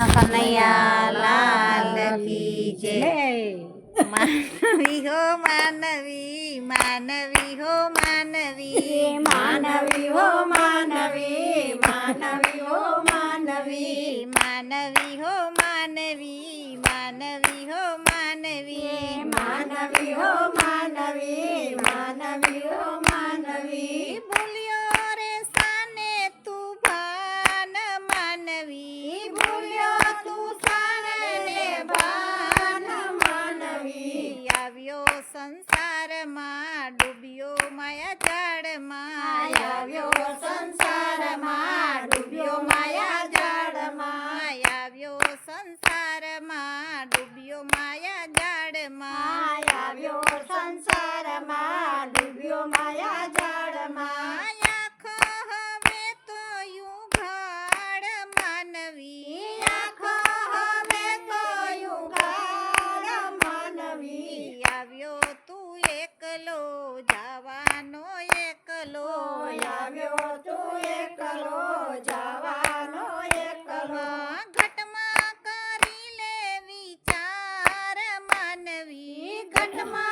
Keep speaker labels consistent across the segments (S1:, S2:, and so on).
S1: लाल मानवी हो मानवी
S2: मानवी हो मानवी मानवी हो मानवी
S1: मानवी हो मानवी मानवी हो मानवी
S2: मानवी हो मानवी मानवी हो
S1: આવ્યો સંસારમાં ડૂબ્યો માયા જાળમાં
S2: આવ્યો સંસારમાં ડૂબ્યો માયા જાળમાં
S1: આવ્યો સંસારમાં ડૂબ્યો માયા જાળમાં
S2: આવ્યો
S1: તું એકલો જવાનો એકલો ઘટમાં કરી લે વિચાર માનવી
S2: ઘટમાં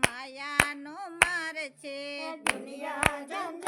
S1: માયાનો માર છે
S2: દુનિયા
S1: જંજ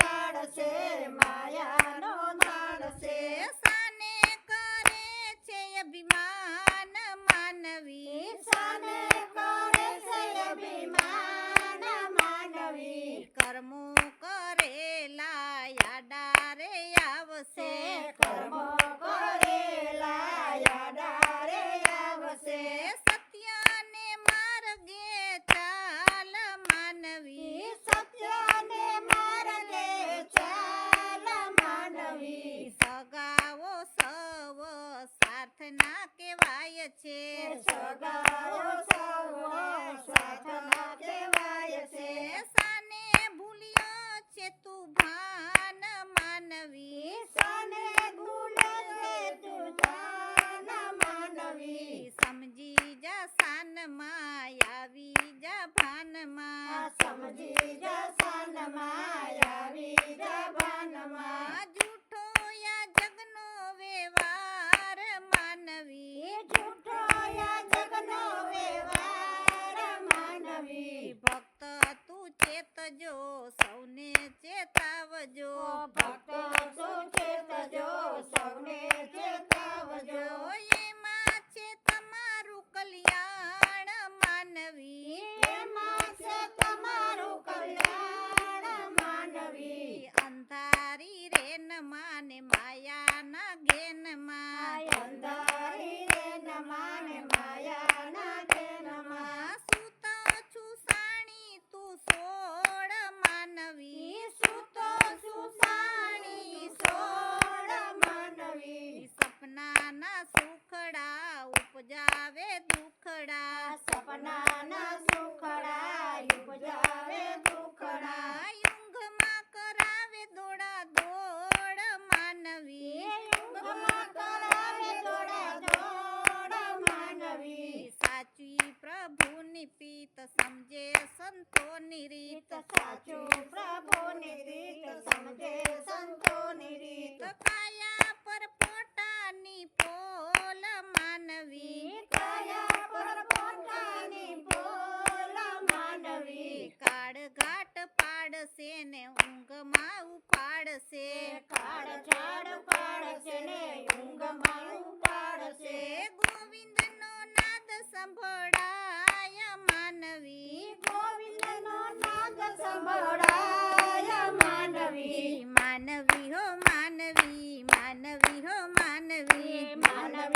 S1: સુખડા ઉપજાવે દુખડા
S2: સપના ન સુખડા ઉપજાવે દુખડા
S1: ઊંગ માં કરાવે દોડા દોડ માનવી
S2: ઊંગ માં કરાવે દોડા દોડ માનવી
S1: સાચી પ્રભુ ની પીત સમજે સંતો ની રીત
S2: સાચું પ્રભુ ની પીત સમજે સંતો ની રીત
S1: કાયા પર પોટા ની